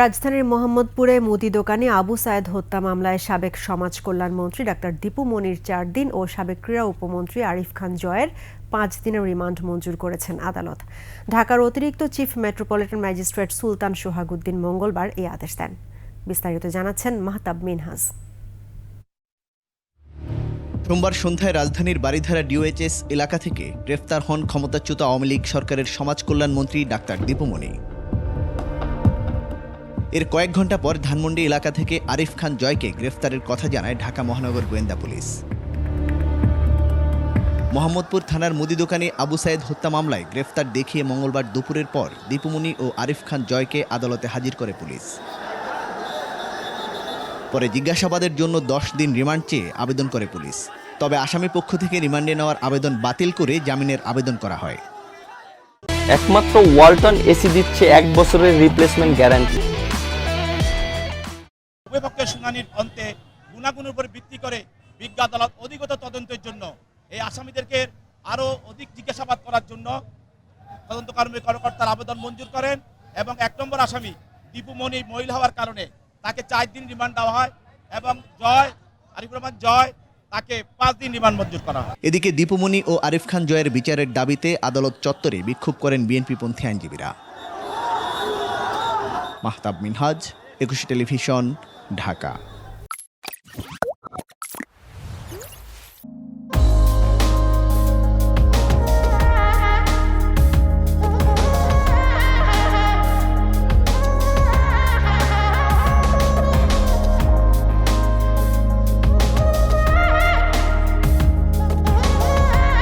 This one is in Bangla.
রাজধানীর মোহাম্মদপুরে মুদি দোকানে আবু সায়েদ হত্যা মামলায় সাবেক সমাজ কল্যাণ মন্ত্রী ডাক্তার দীপু মনির চার দিন ও সাবেক ক্রীড়া উপমন্ত্রী আরিফ খান জয়ের পাঁচ দিনের রিমান্ড মঞ্জুর করেছেন আদালত। ঢাকার অতিরিক্ত chief metropolitan magistrate Sultan Sohaguddin মঙ্গলবার এই আদেশ দেন। বিস্তারিত জানাচ্ছেন মাহতাব মিনহাজ। সোমবার সন্ধ্যায় রাজধানীর বারিধারা ডিওএইচএস এলাকা থেকে গ্রেফতার হন ক্ষমতাচ্যুত আওয়ামী লীগ সরকারের সমাজ কল্যাণ মন্ত্রী ডাক্তার দীপুমণি এর কয়েক ঘণ্টা পর ধানমন্ডি এলাকা থেকে আরিফ খান জয়কে গ্রেফতারের কথা জানায় ঢাকা মহানগর গোয়েন্দা পুলিশ। মোহাম্মদপুর থানার মুদি দোকানে আবু সাইদ হত্যা মামলায় গ্রেফতার দেখিয়ে মঙ্গলবার দুপুরের পর দীপুমণি ও আরিফ খান জয়কে আদালতে হাজির করে পুলিশ। পরে জিজ্ঞাসাবাদের জন্য দশ দিন রিমান্ড চেয়ে আবেদন করে পুলিশ। তবে আসামি পক্ষ থেকে রিমান্ডে নেওয়ার আবেদন বাতিল করে জামিনের আবেদন করা হয়। একমাত্র ওয়ালটন এসি দিচ্ছে এক বছরের রিপ্লেসমেন্ট গ্যারান্টি। উভয় শুনানির অন্তে গুণাগুণের উপর ভিত্তি করে বিজ্ঞ আদালত অধিগত তদন্তের জন্য এই আসামিদেরকে আরও অধিক জিজ্ঞাসাবাদ করার জন্য তদন্ত কর্মী কর্মকর্তার আবেদন মঞ্জুর করেন এবং এক নম্বর আসামি দীপু মনি মহিলা হওয়ার কারণে তাকে চার দিন রিমান্ড দেওয়া হয় এবং জয় আরিফুর রহমান জয়, তাকে পাঁচ দিন রিমান্ড মঞ্জুর করা হয়। এদিকে দীপুমণি ও আরিফ খান জয়ের বিচারের দাবিতে আদালত চত্বরে বিক্ষোভ করেন বিএনপি বিএনপিপন্থী আইনজীবীরা। মাহতাব মিনহাজ, একুশে টেলিভিশন ঢাকা।